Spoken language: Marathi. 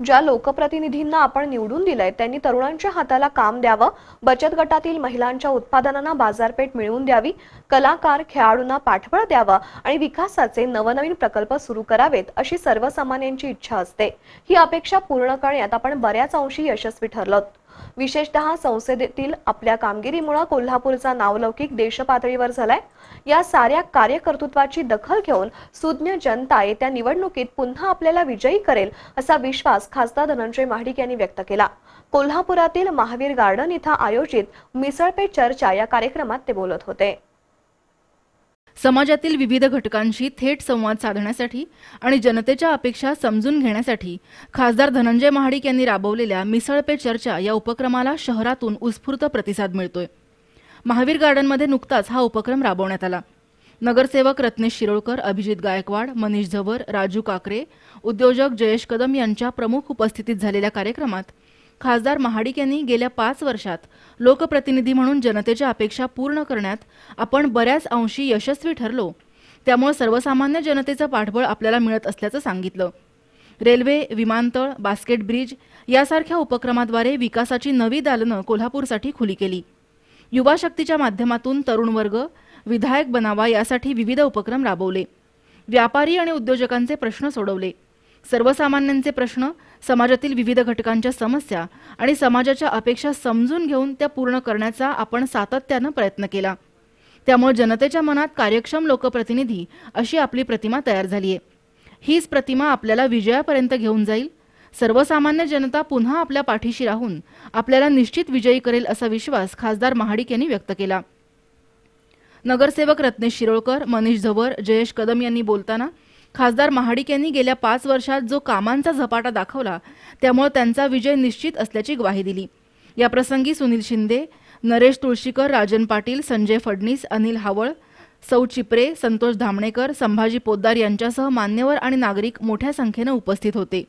ज्या लोकप्रतिनिधींना आपण निवडून दिलंय त्यांनी तरुणांच्या हाताला काम द्यावं बचत गटातील महिलांच्या उत्पादनांना बाजारपेठ मिळवून द्यावी कलाकार खेळाडूंना पाठबळ द्यावं आणि विकासाचे नवनवीन प्रकल्प सुरू करावेत अशी सर्वसामान्यांची इच्छा असते. ही अपेक्षा पूर्ण करण्यात आपण बऱ्याच अंशी यशस्वी ठरलो विशेषतः संसदेतील आपल्या कामगिरीमुळे कोल्हापूरचा नावलौकिक देशपातळीवर झालाय. या साऱ्या कार्यकर्तृत्वाची दखल घेऊन सुज्ञ जनता येत्या निवडणुकीत पुन्हा आपल्याला विजयी करेल असा विश्वास खासदार धनंजय महाडिक यांनी व्यक्त केला. कोल्हापुरातील महावीर गार्डन इथं आयोजित मिसळपे चर्चा या कार्यक्रमात ते बोलत होते. समाजातील विविध घटकांशी थेट संवाद साधण्यासाठी आणि जनतेच्या अपेक्षा समजून घेण्यासाठी खासदार धनंजय महाडिक यांनी राबवलेल्या मिसळ पे चर्चा या उपक्रमाला शहरातून उत्स्फूर्त प्रतिसाद मिळतोय. महावीर गार्डनमध्ये नुकताच हा उपक्रम राबवण्यात आला. नगरसेवक रत्नेश शिरोळकर अभिजित गायकवाड मनीष झवर राजू काकरे उद्योजक जयेश कदम यांच्या प्रमुख उपस्थितीत झालेल्या कार्यक्रमात खासदार महाडिक यांनी गेल्या पाच वर्षात लोकप्रतिनिधी म्हणून जनतेच्या अपेक्षा पूर्ण करण्यात आपण बऱ्याच अंशी यशस्वी ठरलो. त्यामुळे सर्वसामान्य जनतेचं पाठबळ आपल्याला मिळत असल्याचं सांगितलं. रेल्वे विमानतळ बास्केट ब्रिज यासारख्या उपक्रमाद्वारे विकासाची नवी दालनं कोल्हापूरसाठी खुली केली. युवा शक्तीच्या माध्यमातून तरुण वर्ग विधायक बनावा यासाठी विविध उपक्रम राबवले. व्यापारी आणि उद्योजकांचे प्रश्न सोडवले. सर्वसामान्यांचे प्रश्न समाजातील विविध घटकांच्या समस्या आणि समाजाच्या अपेक्षा समजून घेऊन त्या पूर्ण करण्याचा आपण सातत्यानं प्रयत्न केला. त्यामुळे जनतेच्या मनात कार्यक्षम लोकप्रतिनिधी अशी आपली प्रतिमा तयार झाली आहे हीच प्रतिमा आपल्याला विजयापर्यंत घेऊन जाईल. सर्वसामान्य जनता पुन्हा आपल्या पाठीशी राहून आपल्याला निश्चित विजयी करेल असा विश्वास खासदार महाडिक यांनी व्यक्त केला. नगरसेवक रत्नेश शिरोळकर मनीष झवर जयेश कदम यांनी बोलताना खासदार महाडिक यांनी गेल्या पाच वर्षात जो कामांचा झपाटा दाखवला त्यामुळे त्यांचा विजय निश्चित असल्याची ग्वाही दिली. याप्रसंगी सुनील शिंदे नरेश तुळशीकर राजन पाटील संजय फडणीस अनिल हावळ सौ चिपरे संतोष धामणेकर संभाजी पोद्दार यांच्यासह मान्यवर आणि नागरिक मोठ्या संख्येनं उपस्थित होते.